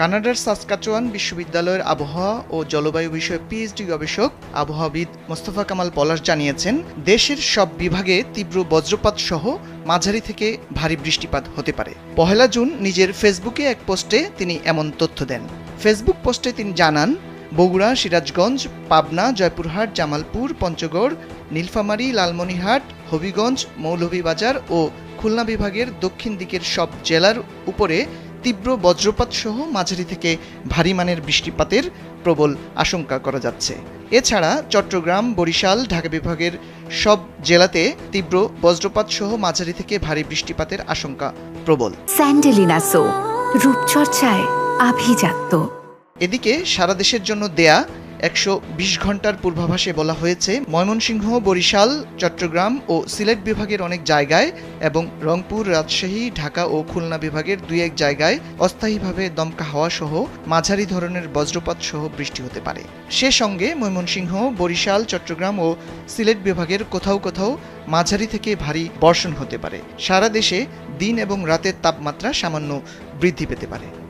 কানাডার সাসকাচোয়ান বিশ্ববিদ্যালয়ের আবহাওয়া ও জলবায়ু বিষয়ক পিএইচডি গবেষক, আবহাওয়াবিদ মোস্তফা কামাল পলাশ জানিয়েছেন, দেশের সব বিভাগে তীব্র বজ্রপাত সহ মাঝারি থেকে ভারী বৃষ্টিপাত হতে পারে। পহেলা জুন নিজের ফেসবুকে এক পোস্টে তিনি এমন তথ্য দেন। ফেসবুক পোস্টে তিনি জানান, বগুড়া, সিরাজগঞ্জ, পাবনা, জয়পুরহাট, জামালপুর, পঞ্চগড়, নীলফামারী, লালমনিরহাট, হবিগঞ্জ, মৌলভীবাজার ও খুলনা বিভাগের দক্ষিণ দিকের সব জেলার উপরে তীব্র বজ্রপাত সহ মাঝারি থেকে ভারী মানের বৃষ্টিপাতের প্রবল আশঙ্কা করা যাচ্ছে। এছাড়া চট্টগ্রাম বরিশাল ঢাকা বিভাগের সব জেলাতে তীব্র বজ্রপাত সহ মাঝারি থেকে ভারী বৃষ্টিপাতের আশঙ্কা প্রবল। স্যান্ডেলিনা সো রূপচর্চায় আভিজাত্য। এদিকে সারা দেশের জন্য দেয়া একশো বিশ ঘণ্টার পূর্বাভাসে বলা হয়েছে, ময়মনসিংহ, বরিশাল, চট্টগ্রাম ও সিলেট বিভাগের অনেক জায়গায় এবং রংপুর, রাজশাহী, ঢাকা ও খুলনা বিভাগের দুই এক জায়গায় অস্থায়ীভাবে দমকা হাওয়া সহ মাঝারি ধরনের বজ্রপাত সহ বৃষ্টি হতে পারে। সে সঙ্গে ময়মনসিংহ, বরিশাল, চট্টগ্রাম ও সিলেট বিভাগের কোথাও কোথাও মাঝারি থেকে ভারী বর্ষণ হতে পারে। সারা দেশে দিন এবং রাতের তাপমাত্রা সামান্য বৃদ্ধি পেতে পারে।